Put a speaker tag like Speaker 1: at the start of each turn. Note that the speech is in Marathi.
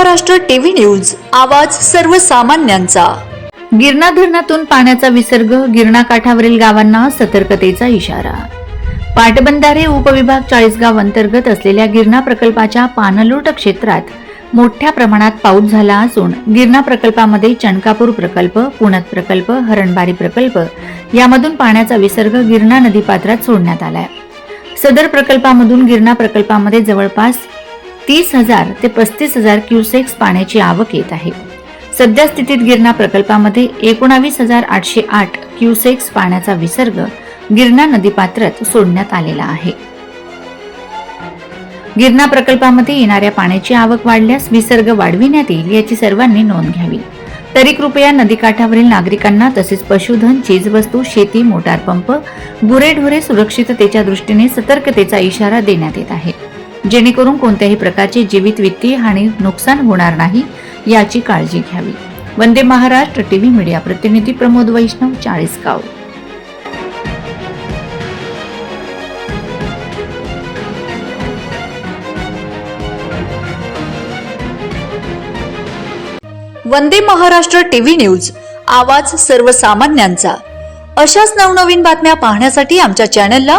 Speaker 1: महाराष्ट्र टीव्ही न्यूज आवाज सर्वसामान्यांचा.
Speaker 2: गिरणा धरणातून पाण्याचा विसर्ग गिरणा काठावरील गावांना सतर्कतेचा इशारा. पाटबंधारे उपविभाग चाळीसगाव अंतर्गत असलेल्या गिरणा प्रकल्पाच्या पानलोट क्षेत्रात मोठ्या प्रमाणात पाऊस झाला असून गिरणा प्रकल्पामध्ये चणकापूर प्रकल्प पुणत प्रकल्प हरणबारी प्रकल्प यामधून पाण्याचा विसर्ग गिरणा नदीपात्रात सोडण्यात आलाय. सदर प्रकल्पामधून गिरणा प्रकल्पामध्ये जवळपास तीस हजार ते पस्तीस हजार क्युसेक्स पाण्याची आवक येत आहे. सध्या स्थितीत गिरणा प्रकल्पामध्ये एकोणावीस हजार आठशे आठ क्युसेक्स पाण्याचा विसर्ग गिरणा नदीपात्रात सोडण्यात आलेला आहे. गिरणा प्रकल्पामध्ये येणाऱ्या पाण्याची आवक वाढल्यास विसर्ग वाढविण्यात येईल याची सर्वांनी नोंद घ्यावी. तरी कृपया नदीकाठावरील नागरिकांना तसेच पशुधन चीजवस्तू शेती मोटार पंप गुरेढोरे सुरक्षिततेच्या दृष्टीने सतर्कतेचा इशारा देण्यात येत आहे. जेणेकरून कोणत्याही प्रकारचे जीवित वित्तीय हानी नुकसान होणार नाही याची काळजी घ्यावी. वंदे महाराष्ट्र टीव्ही मीडिया प्रतिनिधी प्रमोद वैष्णव चाळीसगाव
Speaker 1: वंदे महाराष्ट्र टीव्ही न्यूज आवाज सर्वसामान्यांचा. अशाच नवनवीन बातम्या पाहण्यासाठी आमच्या चॅनलला